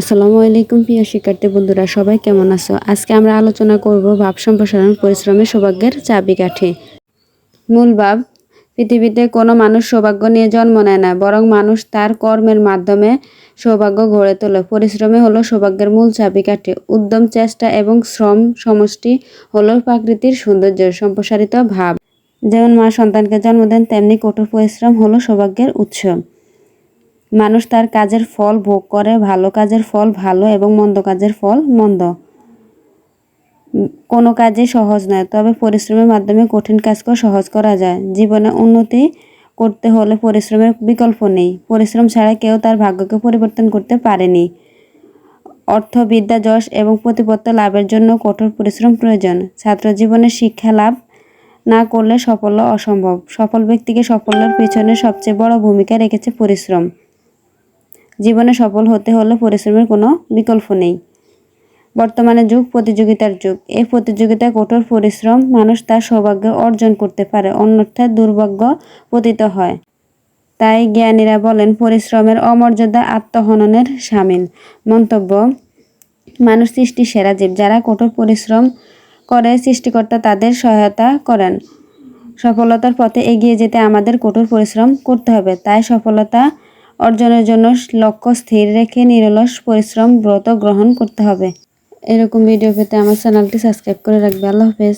আসসালামু আলাইকুম প্রিয় শিক্ষার্থী বন্ধুরা, সবাই কেমন আছো? আজকে আমরা আলোচনা করব ভাব সম্প্রসারণ পরিশ্রমের সৌভাগ্যের চাবিকাঠি। মূল ভাব, পৃথিবীতে কোনো মানুষ সৌভাগ্য নিয়ে জন্ম নেয় না, বরং মানুষ তার কর্মের মাধ্যমে সৌভাগ্য গড়ে তোলে। পরিশ্রমে হলো সৌভাগ্যের মূল চাবিকাঠি। উদ্যম, চেষ্টা এবং শ্রম সমষ্টি হলো প্রাকৃতির সৌন্দর্য সম্প্রসারিত ভাব। যেমন মা সন্তানকে জন্ম দেন, তেমনি কঠোর পরিশ্রম হলো সৌভাগ্যের উৎস। মানুষ তার কাজের ফল ভোগ করে, ভালো কাজের ফল ভালো এবং মন্দ কাজের ফল মন্দ। কোনো কাজে সহজ নয়, তবে পরিশ্রমের মাধ্যমে কঠিন কাজকেও সহজ করা যায়। জীবনে উন্নতি করতে হলে পরিশ্রমের বিকল্প নেই। পরিশ্রম ছাড়া কেউ তার ভাগ্যকে পরিবর্তন করতে পারেনি। অর্থ বিদ্যা যশ এবং প্রতিপত্ত লাভের জন্য কঠোর পরিশ্রম প্রয়োজন। ছাত্র জীবনে শিক্ষা লাভ না করলে সাফল্য অসম্ভব। সফল ব্যক্তিকে সাফল্যের পেছনে সবচেয়ে বড় ভূমিকা রেখেছে পরিশ্রম। জীবনে সফল হতে হলে পরিশ্রমের কোনো বিকল্প নেই। বর্তমানে যুগ প্রতিযোগিতার যুগ। এই প্রতিযোগিতায় কঠোর পরিশ্রম মানুষ তার সৌভাগ্য অর্জন করতে পারে, অন্যথায় দুর্ভাগ্য পতিত হয়। তাই জ্ঞানীরা বলেন, পরিশ্রমের অমর্যাদা আত্মহননের সামিল। মন্তব্য, মানুষ সৃষ্টি সেরা জীব। যারা কঠোর পরিশ্রম করে, সৃষ্টিকর্তা তাদের সহায়তা করেন। সফলতার পথে এগিয়ে যেতে আমাদের কঠোর পরিশ্রম করতে হবে। তাই সফলতা অর্জনের জন্য লক্ষ্য স্থির রেখে নিরলস পরিশ্রম ব্রত গ্রহণ করতে হবে। এরকম ভিডিও পেতে আমার চ্যানেলটি সাবস্ক্রাইব করে রাখবে। আল্লাহ হাফেজ।